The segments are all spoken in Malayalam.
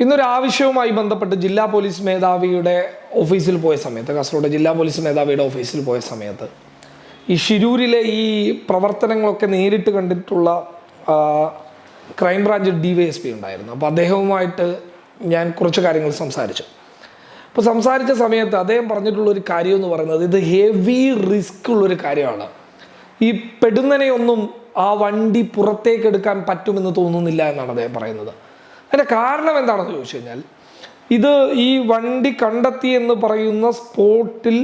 ഇന്നൊരു ആവശ്യവുമായി ബന്ധപ്പെട്ട് ജില്ലാ പോലീസ് മേധാവിയുടെ ഓഫീസിൽ പോയ സമയത്ത് കാസർഗോഡ് ജില്ലാ പോലീസ് മേധാവിയുടെ ഓഫീസിൽ പോയ സമയത്ത് ഈ ഷിരൂരിലെ ഈ പ്രവർത്തനങ്ങളൊക്കെ നേരിട്ട് കണ്ടിട്ടുള്ള crime branch D Y S P ഉണ്ടായിരുന്നു. അപ്പോൾ അദ്ദേഹവുമായിട്ട് ഞാൻ കുറച്ച് കാര്യങ്ങൾ സംസാരിച്ചു. അപ്പോൾ സംസാരിച്ച സമയത്ത് അദ്ദേഹം പറഞ്ഞിട്ടുള്ള ഒരു കാര്യം എന്ന് പറയുന്നത് ഇത് ഹെവി റിസ്ക് ഉള്ളൊരു കാര്യമാണ്. ഈ പെടുന്നനെയൊന്നും ആ വണ്ടി പുറത്തേക്ക് എടുക്കാൻ പറ്റുമെന്ന് തോന്നുന്നില്ല എന്നാണ് അദ്ദേഹം പറയുന്നത്. അതിന്റെ കാരണം എന്താണെന്ന് ചോദിച്ചു കഴിഞ്ഞാൽ ഇത് ഈ വണ്ടി കണ്ടെത്തി എന്ന് പറയുന്ന സ്പോട്ടിൽ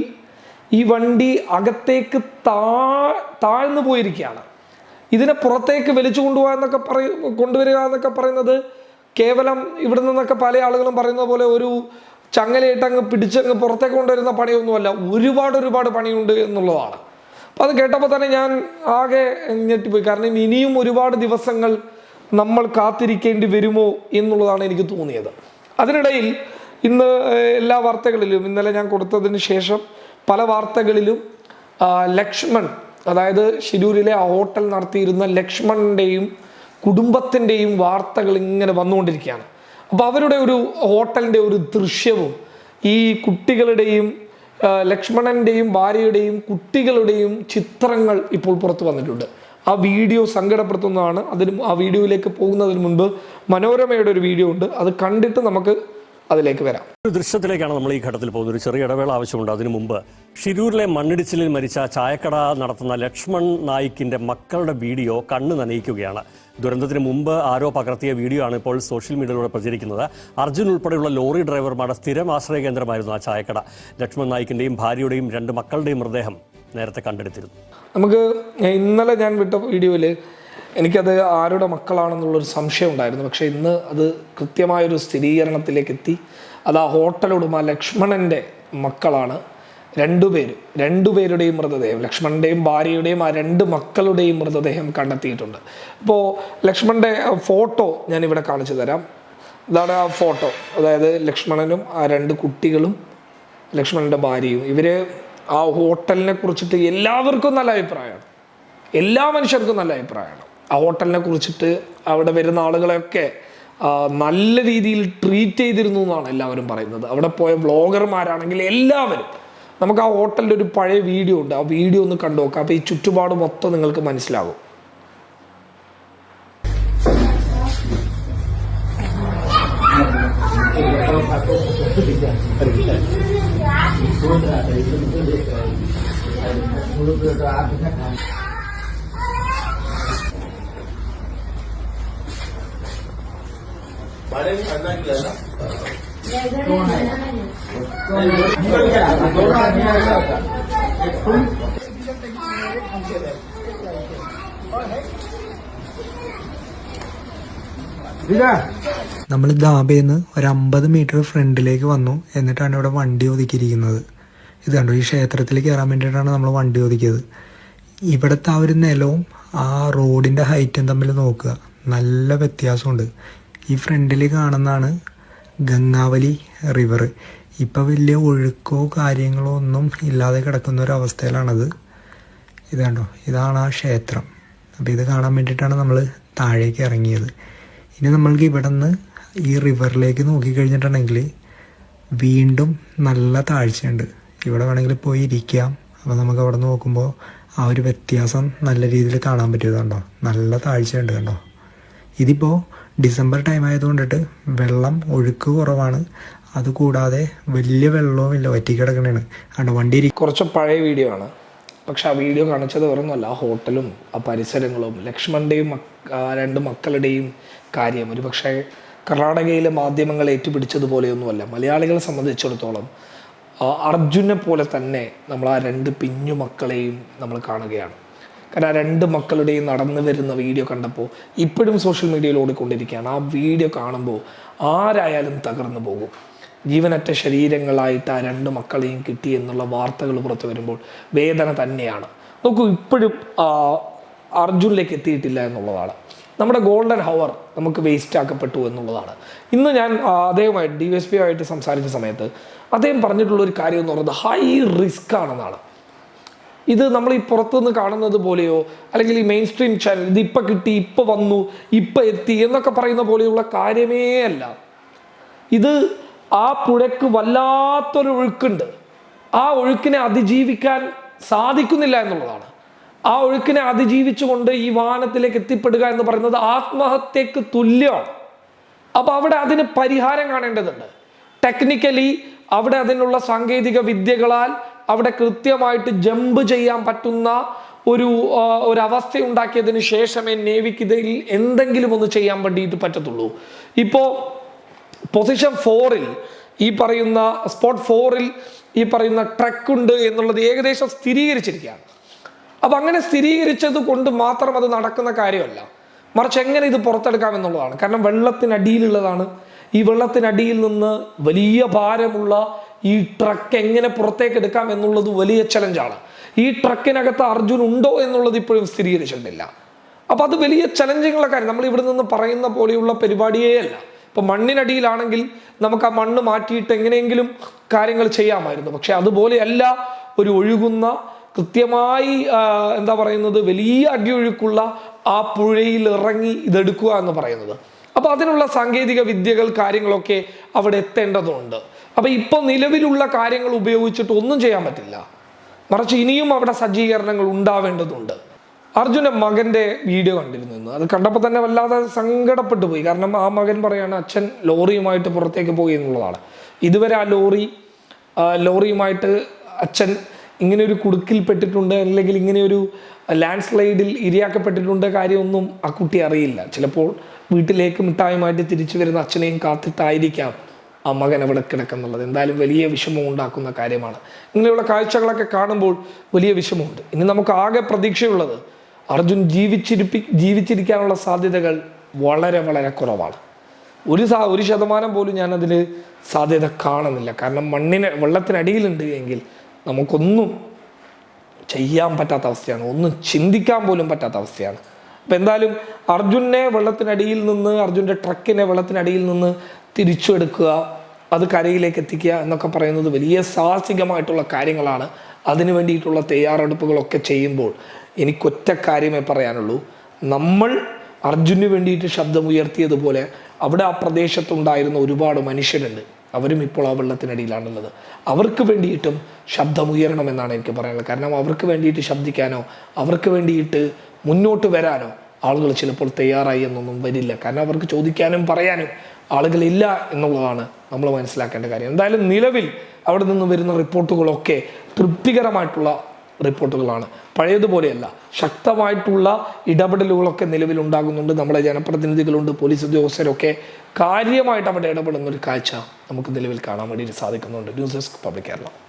ഈ വണ്ടി അകത്തേക്ക് താ താഴ്ന്നു പോയിരിക്കുകയാണ്. ഇതിനെ പുറത്തേക്ക് വലിച്ചു കൊണ്ടുപോകുക എന്നൊക്കെ പറയ കൊണ്ടുവരിക എന്നൊക്കെ പറയുന്നത് കേവലം ഇവിടെ നിന്നൊക്കെ പല ആളുകളും പറയുന്ന പോലെ ഒരു ചങ്ങലയിട്ട് അങ്ങ് പിടിച്ചങ്ങ് പുറത്തേക്ക് കൊണ്ടുവരുന്ന പണിയൊന്നുമല്ല ഒരുപാട് ഒരുപാട് പണിയുണ്ട് എന്നുള്ളതാണ്. അപ്പോൾ അത് കേട്ടപ്പോൾ തന്നെ ഞാൻ ആകെ ഞെട്ടിപ്പോയി. കാരണം ഇനിയും ഒരുപാട് ദിവസങ്ങൾ നമ്മൾ കാത്തിരിക്കേണ്ടി വരുമോ എന്നുള്ളതാണ് എനിക്ക് തോന്നിയത്. അതിനിടയിൽ ഇന്ന് എല്ലാ വാർത്തകളിലും ഇന്നലെ ഞാൻ കൊടുത്തതിന് ശേഷം പല വാർത്തകളിലും ലക്ഷ്മൺ അതായത് ഷിരൂരിലെ ആ ഹോട്ടൽ നടത്തിയിരുന്ന ലക്ഷ്മണന്റെയും കുടുംബത്തിന്റെയും വാർത്തകൾ ഇങ്ങനെ വന്നുകൊണ്ടിരിക്കുകയാണ്. അപ്പോൾ അവരുടെ ഒരു ഹോട്ടലിന്റെ ഒരു ദൃശ്യവും ഈ കുട്ടികളുടെയും ലക്ഷ്മണന്റെയും ഭാര്യയുടെയും കുട്ടികളുടെയും ചിത്രങ്ങൾ ഇപ്പോൾ പുറത്തു വന്നിട്ടുണ്ട്. ആ വീഡിയോ സങ്കടപ്പെടുത്തുന്നതാണ്. അതിന് ആ വീഡിയോയിലേക്ക് പോകുന്നതിന് മുൻപ് മനോരമയുടെ ഒരു വീഡിയോ ഉണ്ട്. അത് കണ്ടിട്ട് നമുക്ക് അതിലേക്ക് വരാം. ഒരു ദൃശ്യത്തിലേക്കാണ് നമ്മൾ ഈ ഘട്ടത്തിൽ പോകുന്നത്. ഒരു ചെറിയ ഇടവേള ആവശ്യമുണ്ട്. അതിനു മുമ്പ് ഷിരൂരിലെ മണ്ണിടിച്ചിലിൽ മരിച്ച ചായക്കട നടത്തുന്ന ലക്ഷ്മൺ നായിക്കിന്റെ മക്കളുടെ വീഡിയോ കണ്ണ് നനയിക്കുകയാണ്. ദുരന്തത്തിന് മുമ്പ് ആരോ പകർത്തിയ വീഡിയോ ആണ് ഇപ്പോൾ സോഷ്യൽ മീഡിയയിലൂടെ പ്രചരിക്കുന്നത്. അർജുൻ ഉൾപ്പെടെയുള്ള ലോറി ഡ്രൈവർമാരുടെ സ്ഥിരം ആശ്രയ കേന്ദ്രമായിരുന്നു ആ ചായക്കട. ലക്ഷ്മൺ നായിക്കിന്റെയും ഭാര്യയുടെയും രണ്ട് മക്കളുടെയും മൃതദേഹം നേരത്തെ കണ്ടെടുത്തിരുന്നു. നമുക്ക് ഇന്നലെ ഞാൻ വിട്ട വീഡിയോയിൽ എനിക്കത് ആരുടെ മക്കളാണെന്നുള്ളൊരു സംശയം ഉണ്ടായിരുന്നു. പക്ഷേ ഇന്ന് അത് കൃത്യമായൊരു സ്ഥിരീകരണത്തിലേക്ക് എത്തി അത് ആ ഹോട്ടൽ ഉടമ ലക്ഷ്മണന്റെ മക്കളാണ്. രണ്ടുപേരും രണ്ടുപേരുടെയും മൃതദേഹം ലക്ഷ്മണന്റെയും ഭാര്യയുടെയും ആ രണ്ട് മക്കളുടെയും മൃതദേഹം കണ്ടെത്തിയിട്ടുണ്ട്. അപ്പോൾ ലക്ഷ്മണന്റെ ഫോട്ടോ ഞാനിവിടെ കാണിച്ചു തരാം. ഇതാണ് ആ ഫോട്ടോ. അതായത് ലക്ഷ്മണനും ആ രണ്ട് കുട്ടികളും ലക്ഷ്മണന്റെ ഭാര്യയും. ഇവർ ആ ഹോട്ടലിനെ കുറിച്ചിട്ട് എല്ലാവർക്കും നല്ല അഭിപ്രായമാണ് എല്ലാ മനുഷ്യർക്കും നല്ല അഭിപ്രായമാണ് ആ ഹോട്ടലിനെ കുറിച്ചിട്ട് അവിടെ വരുന്ന ആളുകളെയൊക്കെ നല്ല രീതിയിൽ ട്രീറ്റ് ചെയ്തിരുന്നു എന്നാണ് എല്ലാവരും പറയുന്നത്. അവിടെ പോയ വ്ളോഗർമാരാണെങ്കിൽ എല്ലാവരും നമുക്ക് ആ ഹോട്ടലിന്റെ ഒരു പഴയ വീഡിയോ ഉണ്ട്. ആ വീഡിയോ ഒന്ന് കണ്ടു നോക്കാം. അപ്പോൾ ഈ ചുറ്റുപാട് മൊത്തം നിങ്ങൾക്ക് മനസ്സിലാകും. सोच रहा था इसको मुझे देख रहा है बारे में करना किया ना कौन है दोनों आदमी ऐसा होता है। നമ്മൾ ദാബേന്ന് ഒരു അമ്പത് മീറ്റർ ഫ്രണ്ടിലേക്ക് വന്നു. എന്നിട്ടാണ് ഇവിടെ വണ്ടി ഒതുക്കിയിരിക്കുന്നത്. ഇത് കണ്ടു? ഈ ക്ഷേത്രത്തിൽ കയറാൻ വേണ്ടിയിട്ടാണ് നമ്മൾ വണ്ടി ഒതുക്കിയത്. ഇവിടുത്തെ ആ ഒരു നിലവും ആ റോഡിന്റെ ഹൈറ്റും തമ്മിൽ നോക്കുക. നല്ല വ്യത്യാസമുണ്ട്. ഈ ഫ്രണ്ടിൽ കാണുന്നതാണ് ഗംഗാവലി റിവർ ഇപ്പം വലിയ ഒഴുക്കോ കാര്യങ്ങളോ ഒന്നും ഇല്ലാതെ കിടക്കുന്ന ഒരു അവസ്ഥയിലാണത്. ഇത് കണ്ടോ? ഇതാണ് ആ ക്ഷേത്രം. അപ്പോൾ ഇത് കാണാൻ വേണ്ടിയിട്ടാണ് നമ്മൾ താഴേക്ക് ഇറങ്ങിയത്. ഇനി നമ്മൾക്ക് ഇവിടെ നിന്ന് ഈ റിവറിലേക്ക് നോക്കിക്കഴിഞ്ഞിട്ടുണ്ടെങ്കിൽ വീണ്ടും നല്ല താഴ്ചയുണ്ട്. ഇവിടെ വേണമെങ്കിൽ പോയി ഇരിക്കാം. അപ്പോൾ നമുക്ക് അവിടെ നോക്കുമ്പോൾ ആ ഒരു വ്യത്യാസം നല്ല രീതിയിൽ കാണാൻ പറ്റിയതുണ്ടോ നല്ല താഴ്ചയുണ്ട് കണ്ടോ? ഇതിപ്പോൾ ഡിസംബർ ടൈം ആയതുകൊണ്ടിട്ട് വെള്ളം ഒഴുക്ക് കുറവാണ്. അതുകൂടാതെ വലിയ വെള്ളവും ഇല്ല വറ്റിക്കിടക്കണേണ്. കണ്ടോ വണ്ടി കുറച്ച് പഴയ വീഡിയോ ആണ്. പക്ഷെ ആ വീഡിയോ കാണിച്ചത് വേറൊന്നുമല്ല ആ ഹോട്ടലും ആ പരിസരങ്ങളും ലക്ഷ്മണന്റെയും രണ്ട് മക്കളുടെയും കാര്യം. ഒരു പക്ഷേ കർണാടകയിലെ മാധ്യമങ്ങൾ ഏറ്റുപിടിച്ചതുപോലെയൊന്നുമല്ല. മലയാളികളെ സംബന്ധിച്ചിടത്തോളം അർജുനെ പോലെ തന്നെ നമ്മൾ ആ രണ്ട് പിഞ്ഞു മക്കളെയും നമ്മൾ കാണുകയാണ്. കാരണം ആ രണ്ട് മക്കളുടെയും നടന്നു വരുന്ന വീഡിയോ കണ്ടപ്പോൾ ഇപ്പോഴും സോഷ്യൽ മീഡിയയിൽ ഓടിക്കൊണ്ടിരിക്കുകയാണ്. ആ വീഡിയോ കാണുമ്പോൾ ആരായാലും തകർന്നു പോകും. ജീവനറ്റ ശരീരങ്ങളായിട്ട് ആ രണ്ട് മക്കളെയും കിട്ടി എന്നുള്ള വാർത്തകൾ പുറത്തു വരുമ്പോൾ വേദന തന്നെയാണ്. നോക്കൂ ഇപ്പോഴും അർജുനിലേക്ക് എത്തിയിട്ടില്ല എന്നുള്ളതാണ്. നമ്മുടെ ഗോൾഡൻ ഹവർ നമുക്ക് വേസ്റ്റ് ആക്കപ്പെട്ടു എന്നുള്ളതാണ്. ഇന്ന് ഞാൻ അദ്ദേഹമായിട്ട് ഡി എസ് പി ആയിട്ട് സംസാരിച്ച സമയത്ത് അദ്ദേഹം പറഞ്ഞിട്ടുള്ള ഒരു കാര്യം എന്ന് പറയുന്നത് ഹൈ റിസ്ക് ആണെന്നാണ്. ഇത് നമ്മൾ ഈ പുറത്തുനിന്ന് കാണുന്നത് പോലെയോ അല്ലെങ്കിൽ ഈ മെയിൻ സ്ട്രീം ചാനൽ ഇത് ഇപ്പം കിട്ടി ഇപ്പം വന്നു ഇപ്പം എത്തി എന്നൊക്കെ പറയുന്ന പോലെയുള്ള കാര്യമേ അല്ല. ഇത് ആ പുഴയ്ക്ക് വല്ലാത്തൊരു ഒഴുക്കുണ്ട്. ആ ഒഴുക്കിനെ അതിജീവിക്കാൻ സാധിക്കുന്നില്ല എന്നുള്ളതാണ്. ആ ഒഴുക്കിനെ അതിജീവിച്ചുകൊണ്ട് ഈ വാഹനത്തിലേക്ക് എത്തിപ്പെടുക എന്ന് പറയുന്നത് ആത്മഹത്യക്ക് തുല്യമാണ്. അപ്പോൾ അവിടെ അതിന് പരിഹാരം കാണേണ്ടതുണ്ട്. ടെക്നിക്കലി അവിടെ അതിനുള്ള സാങ്കേതിക വിദ്യകളാൽ അവിടെ കൃത്യമായിട്ട് ജമ്പ് ചെയ്യാൻ പറ്റുന്ന ഒരു ഒരവസ്ഥ ഉണ്ടാക്കിയതിന് ശേഷമേ നേവിക്ക് ഇതിൽ എന്തെങ്കിലും ഒന്ന് ചെയ്യാൻ വേണ്ടിയിട്ട് പറ്റത്തുള്ളൂ. ഇപ്പോൾ പൊസിഷൻ ഫോറിൽ ഈ പറയുന്ന സ്പോട്ട് ഫോറിൽ ഈ പറയുന്ന ട്രക്ക് ഉണ്ട് എന്നുള്ളത് ഏകദേശം സ്ഥിരീകരിച്ചിരിക്കുകയാണ്. അപ്പം അങ്ങനെ സ്ഥിരീകരിച്ചത് കൊണ്ട് മാത്രം അത് നടക്കുന്ന കാര്യമല്ല. മറിച്ച് എങ്ങനെ ഇത് പുറത്തെടുക്കാം എന്നുള്ളതാണ്. കാരണം വെള്ളത്തിനടിയിലുള്ളതാണ്. ഈ വെള്ളത്തിനടിയിൽ നിന്ന് വലിയ ഭാരമുള്ള ഈ ട്രക്ക് എങ്ങനെ പുറത്തേക്ക് എടുക്കാം എന്നുള്ളത് വലിയ ചലഞ്ചാണ് ഈ ട്രക്കിനകത്ത് അർജുൻ ഉണ്ടോ എന്നുള്ളത് ഇപ്പോഴും സ്ഥിരീകരിച്ചിട്ടില്ല. അപ്പോൾ അത് വലിയ ചലഞ്ചിങ്ങുള്ള കാര്യം. നമ്മൾ ഇവിടെ നിന്ന് പറയുന്ന പോലെയുള്ള പരിപാടിയേ അല്ല. ഇപ്പൊ മണ്ണിനടിയിലാണെങ്കിൽ നമുക്ക് ആ മണ്ണ് മാറ്റിയിട്ട് എങ്ങനെയെങ്കിലും കാര്യങ്ങൾ ചെയ്യാമായിരുന്നു. പക്ഷെ അതുപോലെയല്ല ഒരു ഒഴുകുന്ന കൃത്യമായി എന്താ പറയുന്നത് വലിയ അടിയൊഴുക്കുള്ള ആ പുഴയിൽ ഇറങ്ങി ഇതെടുക്കുക എന്ന് പറയുന്നത്. അപ്പൊ അതിനുള്ള സാങ്കേതിക വിദ്യകൾ കാര്യങ്ങളൊക്കെ അവിടെ എത്തേണ്ടതുണ്ട്. അപ്പൊ ഇപ്പൊ നിലവിലുള്ള കാര്യങ്ങൾ ഉപയോഗിച്ചിട്ട് ഒന്നും ചെയ്യാൻ പറ്റില്ല. മറിച്ച് ഇനിയും അവിടെ സജ്ജീകരണങ്ങൾ ഉണ്ടാവേണ്ടതുണ്ട്. അർജുന്റെ മകന്റെ വീഡിയോ കണ്ടിരുന്നു. അത് കണ്ടപ്പോൾ തന്നെ വല്ലാതെ സങ്കടപ്പെട്ടു പോയി. കാരണം ആ മകൻ പറയാണ് അച്ഛൻ ലോറിയുമായിട്ട് പുറത്തേക്ക് പോയി എന്നുള്ളതാണ്. ഇതുവരെ ആ ലോറി ലോറിയുമായിട്ട് അച്ഛൻ ഇങ്ങനെ ഒരു കുടുക്കിൽപ്പെട്ടിട്ടുണ്ട് അല്ലെങ്കിൽ ഇങ്ങനെ ഒരു ലാൻഡ് സ്ലൈഡിൽ ഇരയാക്കപ്പെട്ടിട്ടുണ്ട് കാര്യമൊന്നും ആ കുട്ടി അറിയില്ല. ചിലപ്പോൾ വീട്ടിലേക്ക് മിഠായുമായിട്ട് തിരിച്ചു വരുന്ന അച്ഛനെയും കാത്തിട്ടായിരിക്കാം ആ മകൻ അവിടെ കിടക്കുന്നുള്ളത്. എന്തായാലും വലിയ വിഷമം ഉണ്ടാക്കുന്ന കാര്യമാണ്. ഇങ്ങനെയുള്ള കാഴ്ചകളൊക്കെ കാണുമ്പോൾ വലിയ വിഷമമുണ്ട്. ഇനി നമുക്ക് ആകെ പ്രതീക്ഷയുള്ളത് അർജുൻ ജീവിച്ചിരിപ്പി ജീവിച്ചിരിക്കാനുള്ള സാധ്യതകൾ വളരെ വളരെ കുറവാണ്. ഒരു സാ ഒരു ശതമാനം പോലും ഞാനതിൽ സാധ്യത കാണുന്നില്ല. കാരണം മണ്ണിന് വെള്ളത്തിനടിയിലുണ്ട് എങ്കിൽ നമുക്കൊന്നും ചെയ്യാൻ പറ്റാത്ത അവസ്ഥയാണ്. ഒന്നും ചിന്തിക്കാൻ പോലും പറ്റാത്ത അവസ്ഥയാണ്. അപ്പം എന്തായാലും അർജുനെ വെള്ളത്തിനടിയിൽ നിന്ന് അർജുന്റെ ട്രക്കിനെ വെള്ളത്തിനടിയിൽ നിന്ന് തിരിച്ചെടുക്കുക അത് കരയിലേക്ക് എത്തിക്കുക എന്നൊക്കെ പറയുന്നത് വലിയ സാഹസികമായിട്ടുള്ള കാര്യങ്ങളാണ്. അതിനു വേണ്ടിയിട്ടുള്ള തയ്യാറെടുപ്പുകളൊക്കെ ചെയ്യുമ്പോൾ എനിക്കൊറ്റ കാര്യമേ പറയാനുള്ളൂ. നമ്മൾ അർജുന് വേണ്ടിയിട്ട് ശബ്ദമുയർത്തിയതുപോലെ അവിടെ ആ പ്രദേശത്തുണ്ടായിരുന്ന ഒരുപാട് മനുഷ്യരുണ്ട്. അവരും ഇപ്പോൾ ആ വെള്ളത്തിനടിയിലാണുള്ളത്. അവർക്ക് വേണ്ടിയിട്ടും ശബ്ദമുയരണമെന്നാണ് എനിക്ക് പറയാനുള്ളത്. കാരണം അവർക്ക് വേണ്ടിയിട്ട് ശബ്ദിക്കാനോ അവർക്ക് വേണ്ടിയിട്ട് മുന്നോട്ട് വരാനോ ആളുകൾ ചിലപ്പോൾ തയ്യാറായി എന്നൊന്നും വരില്ല. കാരണം അവർക്ക് ചോദിക്കാനും പറയാനും ആളുകളില്ല എന്നുള്ളതാണ് നമ്മൾ മനസ്സിലാക്കേണ്ട കാര്യം. എന്തായാലും നിലവിൽ അവിടെ നിന്ന് വരുന്ന റിപ്പോർട്ടുകളൊക്കെ തൃപ്തികരമായിട്ടുള്ള റിപ്പോർട്ടുകളാണ്. പഴയതുപോലെയല്ല ശക്തമായിട്ടുള്ള ഇടപെടലുകളൊക്കെ നിലവിലുണ്ടാകുന്നുണ്ട്. നമ്മുടെ ജനപ്രതിനിധികളുണ്ട് പോലീസ് ഉദ്യോഗസ്ഥരൊക്കെ കാര്യമായിട്ട് അവിടെ ഇടപെടുന്ന ഒരു കാഴ്ച നമുക്ക് നിലവിൽ കാണാൻ വേണ്ടിയിട്ട് സാധിക്കുന്നുണ്ട്. News desk public Kerala.